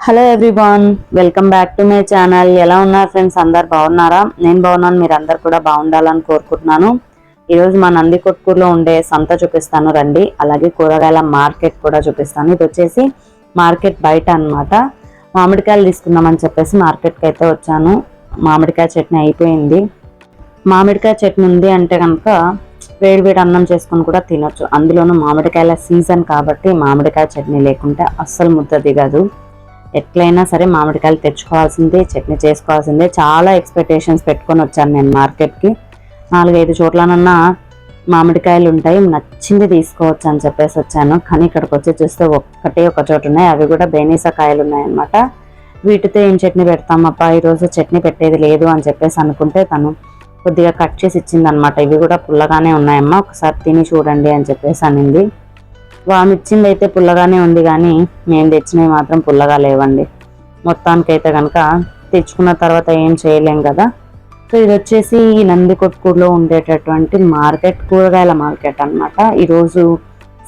Hello everyone welcome back to my channel ఎలా ఉన్నారు friends అందరు బాగున్నారా? నేను బాగున్నాను మీరు అందరు కూడా బాగుండాలని కోరుకుంటున్నాను. ఈరోజు మా నంది కొట్టుకూరులో ఉండే సంత చూపిస్తాను రండి. అలాగే కూరగాయల మార్కెట్ కూడా చూపిస్తాను. ఇది వచ్చేసి మార్కెట్ బయట అన్నమాట. మామిడికాయలు తీసుకుందామని చెప్పేసి మార్కెట్కి అయితే వచ్చాను. మామిడికాయ చట్నీ అయిపోయింది. మామిడికాయ చట్నీ ఉంది అంటే కనుక వేడి వేడి అన్నం చేసుకొని కూడా తినొచ్చు. అందులోనూ మామిడికాయల సీజన్ కాబట్టి మామిడికాయ చట్నీ లేకుంటే అస్సలు ముద్ద దిగదు ఎట్లయినా సరే మామిడికాయలు తెచ్చుకోవాల్సిందే చట్నీ చేసుకోవాల్సిందే. చాలా ఎక్స్పెక్టేషన్స్ పెట్టుకొని వచ్చాను నేను మార్కెట్కి. నాలుగైదు చోట్లనన్నా మామిడికాయలు ఉంటాయి నచ్చింది తీసుకోవచ్చు అని చెప్పేసి వచ్చాను. కానీ ఇక్కడికి వచ్చి చూస్తే ఒక్కటే ఒక చోటు ఉన్నాయి. అవి కూడా బేనీసా కాయలు ఉన్నాయన్నమాట. వీటితో ఏం చట్నీ పెడతామప్ప ఈరోజు చట్నీ పెట్టేది లేదు అని చెప్పేసి అనుకుంటే తను కొద్దిగా కట్ చేసి ఇచ్చిందనమాట ఇవి కూడా పుల్లగానే ఉన్నాయమ్మా. ఒకసారి తిని చూడండి అని చెప్పేసి అనింది. వామి ఇచ్చింది అయితే పుల్లగానే ఉంది కానీ మేము తెచ్చినవి మాత్రం పుల్లగా లేవండి. మొత్తానికైతే కనుక తెచ్చుకున్న తర్వాత ఏం చేయలేం కదా. సో ఇది వచ్చేసి ఈ నందికొట్కూరులో ఉండేటటువంటి మార్కెట్ కూరగాయల మార్కెట్ అన్నమాట. ఈరోజు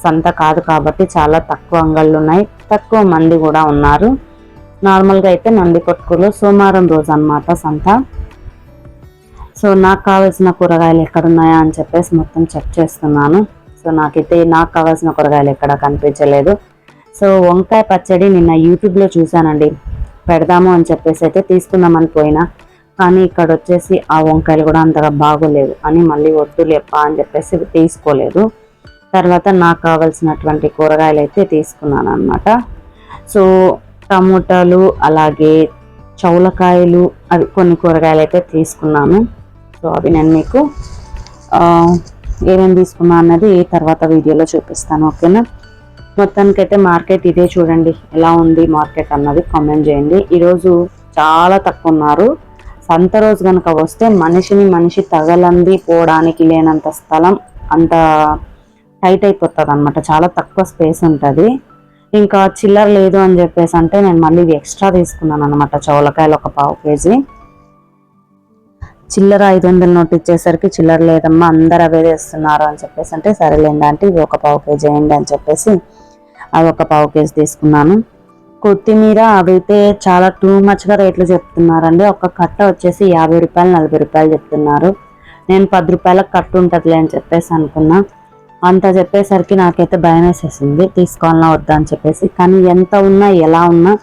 సంత కాదు కాబట్టి చాలా తక్కువ అంగళ్ళు ఉన్నాయి. తక్కువ మంది కూడా ఉన్నారు. నార్మల్గా అయితే నందికొట్కూరులో సోమవారం రోజు అన్నమాట సంత. సో నాకు కావాల్సిన కూరగాయలు ఎక్కడున్నాయా అని చెప్పేసి మొత్తం చెక్ చేస్తున్నాను. సో నాకైతే నాకు కావాల్సిన కూరగాయలు ఎక్కడ కనిపించలేదు. సో వంకాయ పచ్చడి నిన్న యూట్యూబ్లో చూశానండి. పెడదాము అని చెప్పేసి అయితే తీసుకుందామని పోయినా కానీ ఇక్కడ వచ్చేసి ఆ వంకాయలు కూడా అంతగా బాగోలేదు అని మళ్ళీ వద్దులేప్పా అని చెప్పేసి తీసుకోలేదు. తర్వాత నాకు కావాల్సినటువంటి కూరగాయలు అయితే తీసుకున్నాను అనమాట సో టమోటాలు అలాగే చౌలకాయలు అవి కొన్ని కూరగాయలు అయితే తీసుకున్నాను. సో అవి నేను మీకు ఏమేమి తీసుకున్నా అన్నది తర్వాత వీడియోలో చూపిస్తాను ఓకేనా? మొత్తానికైతే మార్కెట్ ఇదే చూడండి ఎలా ఉంది మార్కెట్ అన్నది కామెంట్ చేయండి. ఈరోజు చాలా తక్కువ ఉన్నారు. సంత రోజు కనుక వస్తే మనిషిని మనిషి తగలంది పోవడానికి లేనంత స్థలం అంత టైట్ అయిపోతుంది అనమాట చాలా తక్కువ స్పేస్ ఉంటుంది. ఇంకా చిల్లర లేదు అని చెప్పేసి అంటే నేను మళ్ళీ ఇవి ఎక్స్ట్రా తీసుకున్నాను అనమాట చౌలకాయలు ఒక పావు కేజీ. చిల్లర ఐదు వందల నోట్ ఇచ్చేసరికి చిల్లర లేదమ్మా అందరు అవే తెస్తున్నారు అని చెప్పేసి అంటే సరేలేండి అంటే ఇవి ఒక పావు కేజీ వేయండి అని చెప్పేసి అవి ఒక పావు కేజీ తీసుకున్నాను. కొత్తిమీర అవైతే చాలా టూ మచ్గా రేట్లు చెప్తున్నారండి. ఒక కట్ట వచ్చేసి యాభై రూపాయలు నలభై రూపాయలు చెప్తున్నారు. నేను పది రూపాయలకు కట్ట ఉంటుందిలే అని చెప్పేసి అనుకున్నా. అంత చెప్పేసరికి నాకైతే భయం వేసేసింది. తీసుకోవాలన్నా వద్దా అని చెప్పేసి. కానీ ఎంత ఉన్నా ఎలా ఉన్నా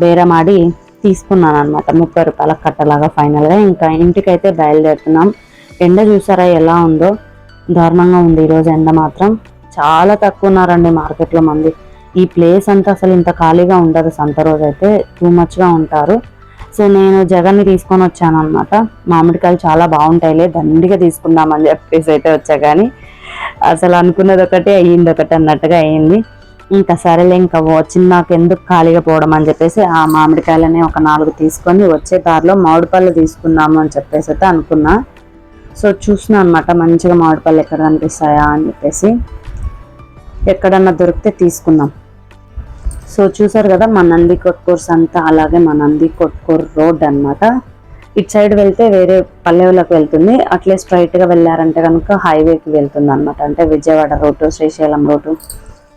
బేరమాడి తీసుకున్నాను అనమాట ముప్పై రూపాయల కట్టలాగా ఫైనల్గా. ఇంకా ఇంటికైతే బయలుదేరుతున్నాం. ఎండ చూసారా ఎలా ఉందో? దారుణంగా ఉంది ఈరోజు ఎండ మాత్రం. చాలా తక్కువ ఉన్నారండి మార్కెట్లో మంది. ఈ ప్లేస్ అంతా అసలు ఇంత ఖాళీగా ఉండదు. సంత రోజు అయితే టూ మచ్గా ఉంటారు. సో నేను జగన్ని తీసుకొని వచ్చాను అనమాట మామిడికాయలు చాలా బాగుంటాయిలే దండిగా తీసుకుందామని చెప్పేసి అయితే వచ్చా కానీ అసలు అనుకున్నది ఒకటి అయ్యింది ఒకటి అన్నట్టుగా అయ్యింది. ఇంకా సరేలే ఇంకా వచ్చింది నాకు ఎందుకు ఖాళీగా పోవడం అని చెప్పేసి ఆ మామిడికాయలని ఒక నాలుగు తీసుకొని వచ్చే దారిలో మామిడి పళ్ళు తీసుకుందాము అని చెప్పేసి అయితే అనుకున్నా. సో చూసిన అనమాట మంచిగా మామిడి పళ్ళు ఎక్కడ కనిపిస్తాయా అని చెప్పేసి. ఎక్కడన్నా దొరికితే తీసుకుందాం. సో చూసారు కదా మా నంది కొట్కూర్స్ అంతా అలాగే మా నంది కొట్కూర్ రోడ్ అన్నమాట. ఇటు సైడ్ వెళ్తే వేరే పల్లెవులకు వెళ్తుంది. అట్లే స్ట్రైట్గా వెళ్ళారంటే కనుక హైవేకి వెళ్తుంది అనమాట అంటే విజయవాడ రోడ్డు శ్రీశైలం రోడ్డు.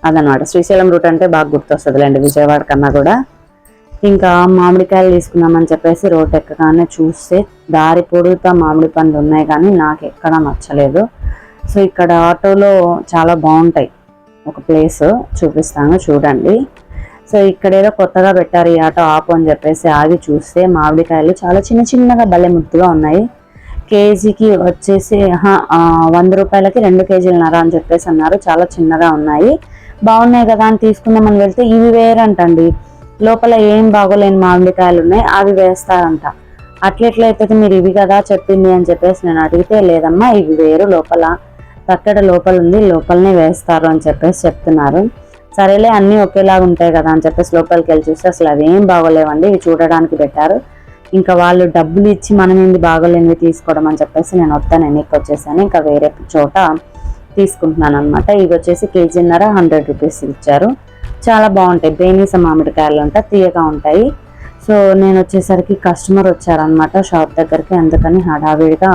అదనమాట శ్రీశైలం రూట్ అంటే బాగా గుర్తొస్తుందిలేండి విజయవాడ కన్నా కూడా. ఇంకా మామిడికాయలు తీసుకుందామని చెప్పేసి రోడ్ ఎక్కగానే చూస్తే దారి పొడుగుతా మామిడి పండ్లు ఉన్నాయి కానీ నాకు ఎక్కడ నచ్చలేదు. సో ఇక్కడ ఆటోలో చాలా బాగుంటాయి. ఒక ప్లేస్ చూపిస్తాను చూడండి. సో ఇక్కడ ఏదో కొత్తగా పెట్టారు ఈ ఆటో ఆపు అని చెప్పేసి ఆగి చూస్తే మామిడికాయలు చాలా చిన్న చిన్నగా భలే ముద్దుగా ఉన్నాయి. కేజీకి వచ్చేసి వంద రూపాయలకి రెండు కేజీలన్నర అని చెప్పేసి అన్నారు. చాలా చిన్నగా ఉన్నాయి. బాగున్నాయి కదా అని తీసుకుందామని వెళ్తే ఇవి వేరంటండి. లోపల ఏం బాగోలేని మామిడికాయలు ఉన్నాయి అవి వేస్తారంట. అట్లెట్లయితే మీరు ఇవి కదా చెప్పింది అని చెప్పేసి నేను అడిగితే లేదమ్మా ఇవి వేరు లోపల తక్కడ లోపల ఉంది లోపలనే వేస్తారు అని చెప్పేసి చెప్తున్నారు. సరేలే అన్నీ ఒకేలాగా ఉంటాయి కదా అని చెప్పేసి లోపలికి వెళ్ళి చూస్తే అసలు అవేం బాగోలేవండి ఇవి చూడడానికి పెట్టారు. ఇంకా వాళ్ళు డబ్బులు ఇచ్చి మనం ఏంది బాగోలేనివి తీసుకోవడం అని చెప్పేసి నేను వస్తాను ఎక్కువ వచ్చేసాను. ఇంకా వేరే చోట తీసుకుంటున్నాను అనమాట ఇవి వచ్చేసి కేజీన్నర హండ్రెడ్ రూపీస్ ఇచ్చారు. చాలా బాగుంటాయి. బేనీస మామిడికాయలు అంట తీయగా ఉంటాయి. సో నేను వచ్చేసరికి కస్టమర్ వచ్చారనమాట షాప్ దగ్గరికి. అందుకని హడావిడిగా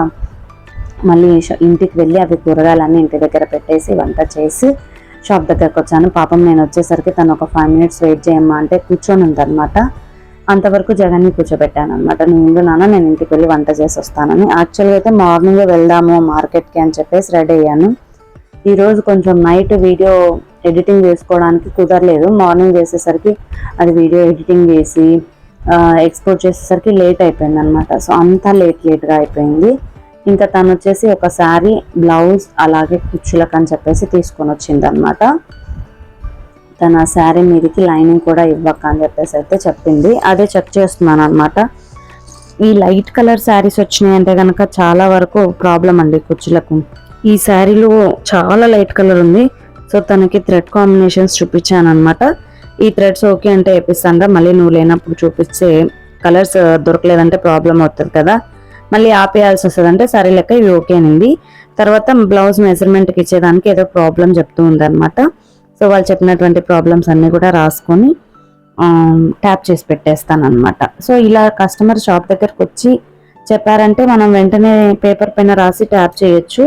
మళ్ళీ ఇంటికి వెళ్ళి అవి కూరగాయలన్నీ ఇంటి దగ్గర పెట్టేసి వంట చేసి షాప్ దగ్గరకు వచ్చాను. పాపం నేను వచ్చేసరికి తను ఒక ఫైవ్ మినిట్స్ వెయిట్ చేయమ్మా అంటే కూర్చొని ఉందనమాట అంతవరకు జగన్ని కూర్చోబెట్టాను అనమాట నేను ముందు నాన్న నేను ఇంటికి వెళ్ళి వంట చేసి వస్తానని. యాక్చువల్గా అయితే మార్నింగ్ వెళ్దాము మార్కెట్కి అని చెప్పేసి రెడీ అయ్యాను. ఈరోజు కొంచెం నైట్ వీడియో ఎడిటింగ్ చేసుకోవడానికి కుదరలేదు. మార్నింగ్ చేసేసరికి అది వీడియో ఎడిటింగ్ చేసి ఎక్స్పోర్ట్ చేసేసరికి లేట్ అయిపోయింది అనమాట సో అంతా లేట్ లేట్గా అయిపోయింది. ఇంకా తను వచ్చేసి ఒక శారీ బ్లౌజ్ అలాగే కుచ్చులకు అని చెప్పేసి తీసుకొని వచ్చింది అనమాట తన శారీ మీదకి లైనింగ్ కూడా ఇవ్వక అని చెప్పేసి అయితే చెప్పింది. అదే చెక్ చేస్తున్నాను అనమాట ఈ లైట్ కలర్ శారీస్ వచ్చినాయి అంటే కనుక చాలా వరకు ప్రాబ్లం అండి కుచ్చులకు. ఈ శారీలో చాలా లైట్ కలర్ ఉంది. సో తనకి థ్రెడ్ కాంబినేషన్స్ చూపించాను అనమాట ఈ థ్రెడ్స్ ఓకే అంటే వేపిస్తాను మళ్ళీ నువ్వు లేనప్పుడు చూపిస్తే కలర్స్ uh, దొరకలేదంటే ప్రాబ్లం అవుతుంది కదా. మళ్ళీ ఆపేయాల్సి వస్తుంది అంటే సరే లెక్క ఇవి ఓకే అనింది. తర్వాత బ్లౌజ్ మెజర్మెంట్కి ఇచ్చేదానికి ఏదో ప్రాబ్లం చెప్తూ ఉందన్నమాట. సో వాళ్ళు చెప్పినటువంటి ప్రాబ్లమ్స్ అన్నీ కూడా రాసుకొని um, ట్యాప్ చేసి పెట్టేస్తాను అనమాట సో ఇలా కస్టమర్ షాప్ దగ్గరకు వచ్చి చెప్పారంటే మనం వెంటనే పేపర్ పైన రాసి ట్యాప్ చేయొచ్చు.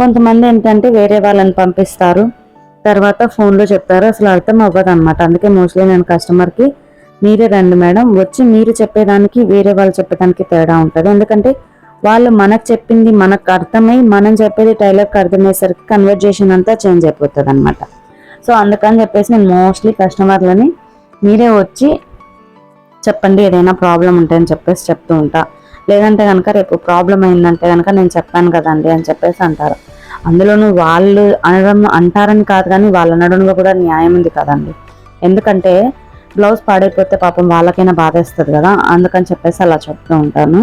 కొంతమంది ఏంటంటే వేరే వాళ్ళని పంపిస్తారు. తర్వాత ఫోన్లో చెప్తారు. అసలు అర్థం అవ్వదు అనమాట అందుకే మోస్ట్లీ నేను కస్టమర్కి మీరే రండి మేడం. వచ్చి మీరు చెప్పేదానికి వేరే వాళ్ళు చెప్పేదానికి తేడా ఉంటుంది. ఎందుకంటే వాళ్ళు మనకు చెప్పింది మనకు అర్థమై మనం చెప్పేది టైలర్కి అర్థమయ్యేసరికి కన్వర్జేషన్ అంతా చేంజ్ అయిపోతుంది అనమాట సో అందుకని చెప్పేసి నేను మోస్ట్లీ కస్టమర్లని మీరే వచ్చి చెప్పండి. ఏదైనా ప్రాబ్లం ఉంటే అని చెప్పేసి చెప్తూ ఉంటా. లేదంటే కనుక రేపు ప్రాబ్లం అయిందంటే కనుక నేను చెప్పాను కదండి అని చెప్పేసి అంటారు. అందులోనూ వాళ్ళు అనడం అంటారని కాదు కానీ వాళ్ళు అనడంలో కూడా న్యాయం ఉంది కదండి. ఎందుకంటే బ్లౌజ్ పాడైపోతే పాపం వాళ్ళకైనా బాధేస్తుంది కదా అందుకని చెప్పేసి అలా చెప్తూ ఉంటాను.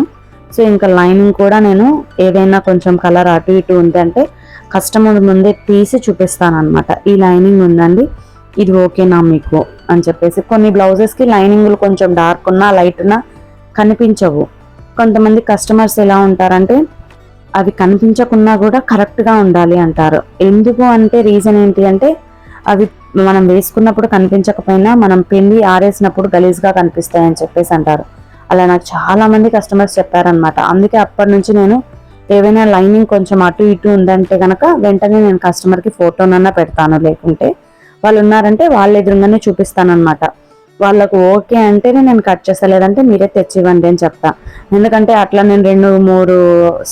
సో ఇంకా లైనింగ్ కూడా నేను ఏదైనా కొంచెం కలర్ అటు ఇటు ఉంది అంటే కస్టమర్ ముందే తీసి చూపిస్తాను అనమాట ఈ లైనింగ్ ఉందండి ఇది ఓకేనా మీకు అని చెప్పేసి. కొన్ని బ్లౌజెస్కి లైనింగ్లు కొంచెం డార్క్ ఉన్నా లైట్ ఉన్నా కనిపించవు. కొంతమంది కస్టమర్స్ ఎలా ఉంటారంటే అవి కనిపించకున్నా కూడా కరెక్ట్గా ఉండాలి అంటారు. ఎందుకు అంటే రీజన్ ఏంటి అంటే అవి మనం వేసుకున్నప్పుడు కనిపించకపోయినా మనం పిండి ఆరేసినప్పుడు గలీజ్గా కనిపిస్తాయని చెప్పేసి అంటారు. అలా నాకు చాలా మంది కస్టమర్స్ చెప్పారనమాట అందుకే అప్పటి నుంచి నేను ఏవైనా లైనింగ్ కొంచెం అటు ఇటు ఉందంటే కనుక వెంటనే నేను కస్టమర్కి ఫోటోనన్నా పెడతాను. లేకుంటే వాళ్ళు ఉన్నారంటే వాళ్ళ ఎదురుగానే చూపిస్తాను అనమాట వాళ్ళకు ఓకే అంటేనే నేను కట్ చేస్తా లేదంటే మీరే తెచ్చివ్వండి అని చెప్తా. ఎందుకంటే అట్లా నేను రెండు మూడు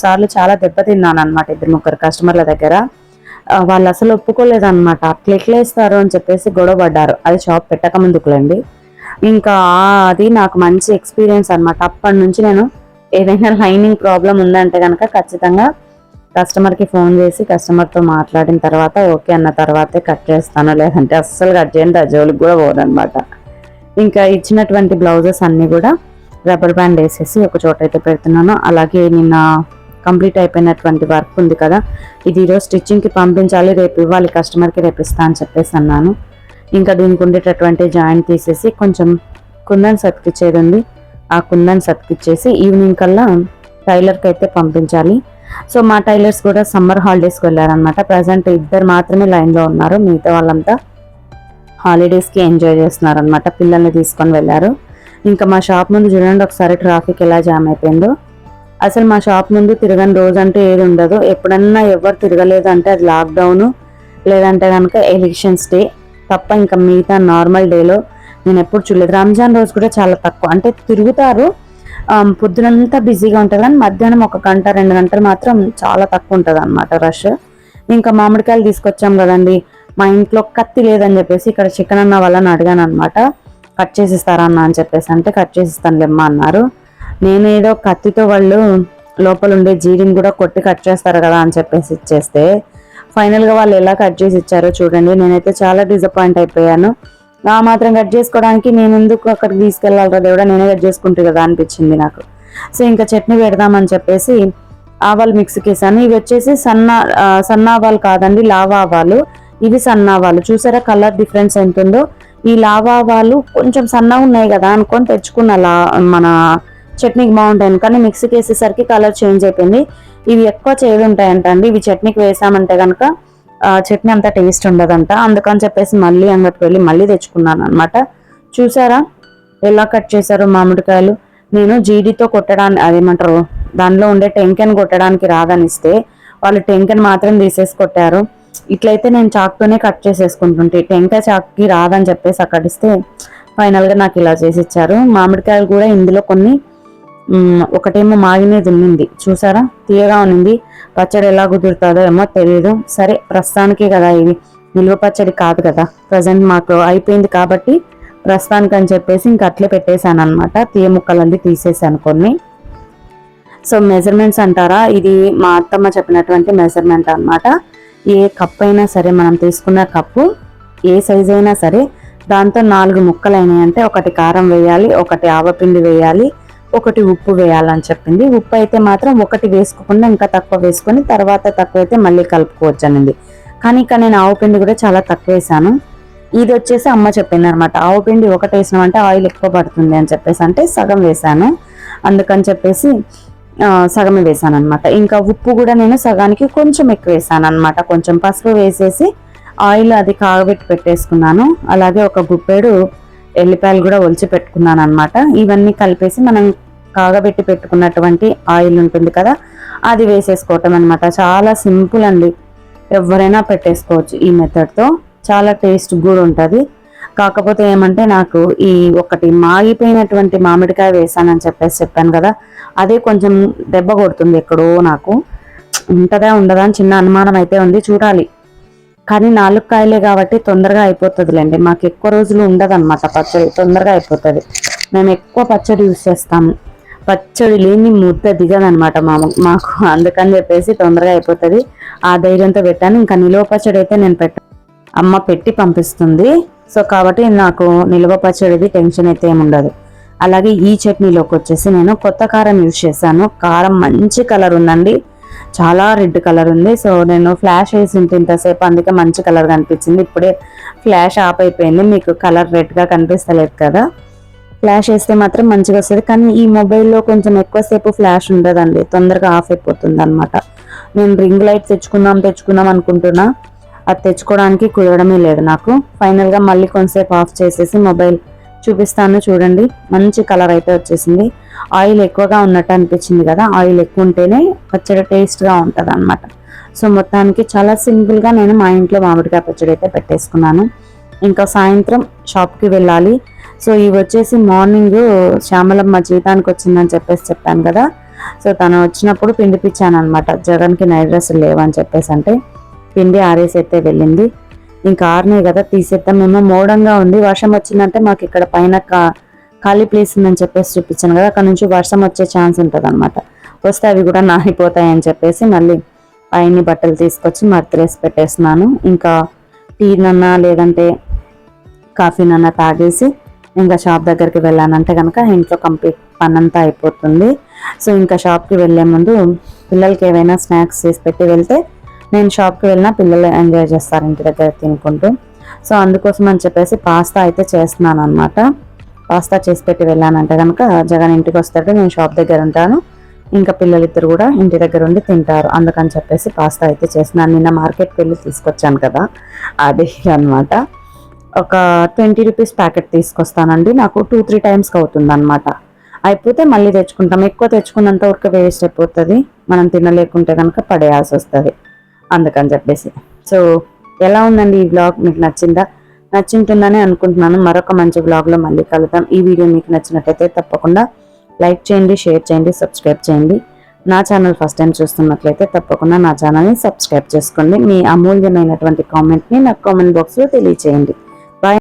సార్లు చాలా దెబ్బతిన్నాను అనమాట ఇద్దరు ముగ్గురు కస్టమర్ల దగ్గర. వాళ్ళు అసలు ఒప్పుకోలేదు అనమాట అట్లా ఎట్లా ఇస్తారు అని చెప్పేసి గొడవ పడ్డారు. అది షాప్ పెట్టక ముందుకులండి. ఇంకా అది నాకు మంచి ఎక్స్పీరియన్స్ అనమాట అప్పటి నుంచి నేను ఏదైనా లైనింగ్ ప్రాబ్లం ఉందంటే కనుక ఖచ్చితంగా కస్టమర్కి ఫోన్ చేసి కస్టమర్తో మాట్లాడిన తర్వాత ఓకే అన్న తర్వాతే కట్ చేస్తాను. లేదంటే అస్సలు కట్ చేయండి ఆ జోలికి కూడా పోదనమాట ఇంకా ఇచ్చినటువంటి బ్లౌజెస్ అన్నీ కూడా రబ్బర్ బ్యాండ్ వేసేసి ఒక చోట అయితే పెడుతున్నాను. అలాగే నిన్న కంప్లీట్ అయిపోయినటువంటి వర్క్ ఉంది కదా ఇది ఈరోజు స్టిచ్చింగ్కి పంపించాలి రేపు ఇవ్వాలి కస్టమర్కి రేపు ఇస్తా అని చెప్పేసి అన్నాను. ఇంకా దీనికి ఉండేటటువంటి జాయింట్ తీసేసి కొంచెం కుందన్ సతికిచ్చేది ఉంది. ఆ కుందన్ సతికిచ్చేసి ఈవినింగ్ కల్లా టైలర్కి అయితే పంపించాలి. సో మా టైలర్స్ కూడా సమ్మర్ హాలిడేస్కి వెళ్ళారనమాట ప్రజెంట్ ఇద్దరు మాత్రమే లైన్లో ఉన్నారు మిగతా వాళ్ళంతా హాలిడేస్కి ఎంజాయ్ చేస్తున్నారనమాట పిల్లల్ని తీసుకొని వెళ్ళారు. ఇంకా మా షాప్ ముందు చూడండి ఒకసారి ట్రాఫిక్ ఎలా జామ్ అయిపోయిందో. అసలు మా షాప్ ముందు తిరగని రోజు అంటే ఏది ఉండదు. ఎప్పుడన్నా ఎవరు తిరగలేదు అంటే అది లాక్డౌన్ లేదంటే కనుక ఎలక్షన్స్ డే తప్ప ఇంకా మిగతా నార్మల్ డేలో నేను ఎప్పుడు చూడలేదు. రంజాన్ రోజు కూడా చాలా తక్కువ. అంటే తిరుగుతారు పొద్దునంతా బిజీగా ఉంటుంది కానీ మధ్యాహ్నం ఒక గంట రెండు గంటలు మాత్రం చాలా తక్కువ ఉంటుంది అనమాట రష్ ఇంకా మామిడికాయలు తీసుకొచ్చాం కదండి. మా ఇంట్లో కత్తి లేదని చెప్పేసి ఇక్కడ చికెన్ అన్న వాళ్ళని అడిగాను అనమాట కట్ చేసిస్తారా అన్న? అని చెప్పేసి అంటే కట్ చేసిస్తాను లెమ్మ అన్నారు. నేను ఏదో కత్తితో వాళ్ళు లోపల ఉండే జీడిని కూడా కొట్టి కట్ చేస్తారు కదా అని చెప్పేసి ఇచ్చేస్తే ఫైనల్గా వాళ్ళు ఎలా కట్ చేసి ఇచ్చారో చూడండి. నేనైతే చాలా డిసప్పాయింట్ అయిపోయాను. ఆ మాత్రం కట్ చేసుకోవడానికి నేను ఎందుకు అక్కడికి తీసుకెళ్ళాలి దేవుడా? నేనే కట్ చేసుకుంటే కదా అనిపించింది నాకు. సో ఇంకా చట్నీ పెడదామని చెప్పేసి ఆవాలు మిక్స్ కేసాను ఇవి వచ్చేసి సన్న సన్న ఆవాలు కాదండి లావా ఆవాలు. ఇవి సన్నావాలు చూసారా కలర్ డిఫరెన్స్ ఎంత ఉందో ఈ లావా కొంచెం సన్నగా ఉన్నాయి కదా అనుకొని తెచ్చుకున్న లా మన చట్నీకి బాగుంటాయి కానీ మిక్సీకి వేసేసరికి కలర్ చేంజ్ అయిపోయింది. ఇవి ఎక్కువ చేదు ఉంటాయంట అండి. ఇవి చట్నీకి వేసామంటే కనుక చట్నీ అంత టేస్ట్ ఉండదంట. అందుకని చెప్పేసి మళ్ళీ అంగడికి వెళ్ళి మళ్ళీ తెచ్చుకున్నాను అనమాట చూసారా ఎలా కట్ చేశారు మామిడికాయలు. నేను జీడితో కొట్టడానికి అదేమంటారు దానిలో ఉండే టెంకెన్ కొట్టడానికి రాదనిస్తే వాళ్ళు టెంకెన్ మాత్రం తీసేసి కొట్టారు. ఇట్లయితే నేను చాక్తోనే కట్ చేసేసుకుంటుంటే టెంకాయ చాక్కి రాదని చెప్పేసి అక్కడ ఇస్తే ఫైనల్గా నాకు ఇలా చేసి ఇచ్చారు మామిడికాయలు కూడా ఇందులో కొన్ని ఒకటేమో మాగినది ఉన్నింది. చూసారా? తీయగా ఉన్నింది. పచ్చడి ఎలా కుదురుతుందో ఏమో తెలియదు సరే ప్రస్తుతానికే కదా ఇది. నిల్వ పచ్చడి కాదు కదా. ప్రజెంట్ మాకు అయిపోయింది కాబట్టి ప్రస్తుతానికి అని చెప్పేసి ఇంక అట్లే పెట్టేశాను అనమాట తీయ ముక్కలన్నీ తీసేసాను కొన్ని. సో మెజర్మెంట్స్ అంటారా? ఇది మా అత్తమ్మ చెప్పినటువంటి మెజర్మెంట్ అన్నమాట. ఏ కప్ అయినా సరే మనం తీసుకున్న కప్పు ఏ సైజ్ అయినా సరే దాంతో నాలుగు ముక్కలు అయినాయంటే ఒకటి కారం వేయాలి ఒకటి ఆవపిండి వేయాలి ఒకటి ఉప్పు వేయాలని చెప్పింది. ఉప్పు అయితే మాత్రం ఒకటి వేసుకోకుండా ఇంకా తక్కువ వేసుకొని తర్వాత తక్కువ అయితే మళ్ళీ కలుపుకోవచ్చు అనింది కానీ ఇక్కడ నేను ఆవపిండి కూడా చాలా తక్కువ వేసాను. ఇది వచ్చేసి అమ్మ చెప్పింది అనమాట ఆవు పిండి ఒకటి వేసినామంటే ఆయిల్ ఎక్కువ పడుతుంది అని చెప్పేసి అంటే సగం వేసాను. అందుకని చెప్పేసి సగమే వేసాను అనమాట ఇంకా ఉప్పు కూడా నేను సగానికి కొంచెం ఎక్కువ వేసాను అనమాట కొంచెం పసుపు వేసేసి ఆయిల్ అది కాగబెట్టి పెట్టేసుకున్నాను. అలాగే ఒక గుప్పెడు ఎల్లిపాయలు కూడా ఒలిచి పెట్టుకున్నాను అనమాట ఇవన్నీ కలిపేసి మనం కాగబెట్టి పెట్టుకున్నటువంటి ఆయిల్ ఉంటుంది కదా అది వేసేసుకోవటం అనమాట చాలా సింపుల్ అండి. ఎవరైనా పెట్టేసుకోవచ్చు ఈ మెథడ్తో చాలా టేస్ట్ కూడా ఉంటుంది. కాకపోతే ఏమంటే నాకు ఈ ఒకటి మాగిపోయినటువంటి మామిడికాయ వేసానని చెప్పేసి చెప్పాను కదా అదే కొంచెం దెబ్బ కొడుతుంది ఎక్కడో నాకు. ఉంటుందా ఉండదా అని చిన్న అనుమానం అయితే ఉంది చూడాలి. కానీ నాలుగు కాయలే కాబట్టి తొందరగా అయిపోతుందిలేండి. మాకు ఎక్కువ రోజులు ఉండదన్నమాట పచ్చడి తొందరగా అయిపోతుంది. మేము ఎక్కువ పచ్చడి యూస్ చేస్తాము పచ్చడి లేని ముద్ద దిగదనమాట మా మాకు. అందుకని చెప్పేసి తొందరగా అయిపోతుంది. ఆ ధైర్యంతో పెట్టాను. ఇంకా నిలువ పచ్చడి అయితే నేను పెట్టాను అమ్మ పెట్టి పంపిస్తుంది. సో కాబట్టి నాకు నిల్వ పచ్చడిది టెన్షన్ అయితే ఏమి ఉండదు. అలాగే ఈ చట్నీలోకి వచ్చేసి నేను కొత్త కారం యూజ్ చేశాను. కారం మంచి కలర్ ఉందండి. చాలా రెడ్ కలర్ ఉంది. సో నేను ఫ్లాష్ వేసి ఇంతసేపు అందుకే మంచి కలర్ కనిపించింది. ఇప్పుడే ఫ్లాష్ ఆఫ్ అయిపోయింది. మీకు కలర్ రెడ్గా కనిపిస్తలేదు కదా. ఫ్లాష్ వేస్తే మాత్రం మంచిగా వస్తుంది. కానీ ఈ మొబైల్లో కొంచెం ఎక్కువసేపు ఫ్లాష్ ఉండదండి. తొందరగా ఆఫ్ అయిపోతుంది అనమాట నేను రింగ్ లైట్ తెచ్చుకుందాం తెచ్చుకుందాం అనుకుంటున్నా. అది తెచ్చుకోవడానికి కుదరడమే లేదు నాకు. ఫైనల్గా మళ్ళీ కొంతసేపు ఆఫ్ చేసేసి మొబైల్ చూపిస్తాను చూడండి. మంచి కలర్ అయితే వచ్చేసింది. ఆయిల్ ఎక్కువగా ఉన్నట్టు అనిపించింది కదా ఆయిల్ ఎక్కువ ఉంటేనే పచ్చడి టేస్ట్గా ఉంటుంది అనమాట సో మొత్తానికి చాలా సింపుల్గా నేను మా ఇంట్లో మామిడికాయ పచ్చడి అయితే పెట్టేసుకున్నాను. ఇంకా సాయంత్రం షాప్కి వెళ్ళాలి. సో ఇవి వచ్చేసి మార్నింగ్ శ్యామలమ్మ జీతానికి వచ్చిందని చెప్పేసి చెప్పాను కదా. సో తను వచ్చినప్పుడు పిండిపించాను అనమాట జగన్కి నైట్ డ్రెస్సులు లేవని చెప్పేసి అంటే. పిండి ఆరేసి అయితే వెళ్ళింది. ఇంకా ఆరినాయి కదా తీసేద్దాం. మేము మోడంగా ఉంది. వర్షం వచ్చిందంటే మాకు ఇక్కడ పైన కా- ఖాళీ ప్లేస్ ఉందని చెప్పేసి చూపించాను కదా. అక్కడ నుంచి వర్షం వచ్చే ఛాన్స్ ఉంటుంది అనమాట వస్తే అవి కూడా నానిపోతాయని చెప్పేసి మళ్ళీ పైన బట్టలు తీసుకొచ్చి మడతలేసి పెట్టేస్తున్నాను. ఇంకా టీనన్నా లేదంటే కాఫీనన్నా తాగేసి ఇంకా షాప్ దగ్గరికి వెళ్ళానంటే కనుక ఇంట్లో కంప్లీట్ పని అంతా అయిపోతుంది. సో ఇంకా షాప్కి వెళ్ళే ముందు పిల్లలకి ఏవైనా స్నాక్స్ చేసి పెట్టి వెళ్తే నేను షాప్కి వెళ్ళినా పిల్లలు ఎంజాయ్ చేస్తారు ఇంటి దగ్గర తినుకుంటూ. సో అందుకోసం అని చెప్పేసి పాస్తా అయితే చేస్తున్నాను అనమాట పాస్తా చేసి పెట్టి వెళ్ళానంటే కనుక జగన్ ఇంటికి వస్తాడు నేను షాప్ దగ్గర ఉంటాను. ఇంకా పిల్లలిద్దరు కూడా ఇంటి దగ్గర ఉండి తింటారు. అందుకని చెప్పేసి పాస్తా అయితే చేస్తున్నాను. నిన్న మార్కెట్కి వెళ్ళి తీసుకొచ్చాను కదా అదే అన్నమాట. ఒక ట్వంటీ రూపీస్ ప్యాకెట్ తీసుకొస్తానండి. నాకు టూ త్రీ టైమ్స్కి అవుతుంది అనమాట అయిపోతే మళ్ళీ తెచ్చుకుంటాం. ఎక్కువ తెచ్చుకున్నంత వరకు వేస్ట్ అయిపోతుంది. మనం తినలేకుంటే కనుక పడేయాల్సి వస్తుంది. అందుకని చెప్పేసి. సో ఎలా ఉందండి ఈ బ్లాగ్ మీకు నచ్చిందా? నచ్చింటుందని అనుకుంటున్నాను. మరొక మంచి బ్లాగ్లో మళ్ళీ కలుద్దాం. ఈ వీడియో మీకు నచ్చినట్టయితే తప్పకుండా లైక్ చేయండి షేర్ చేయండి సబ్స్క్రైబ్ చేయండి. నా ఛానల్ ఫస్ట్ టైం చూస్తున్నట్లయితే తప్పకుండా నా ఛానల్ని సబ్స్క్రైబ్ చేసుకోండి. మీ అమూల్యమైనటువంటి కామెంట్ని నాకు కామెంట్ బాక్స్లో తెలియచేయండి.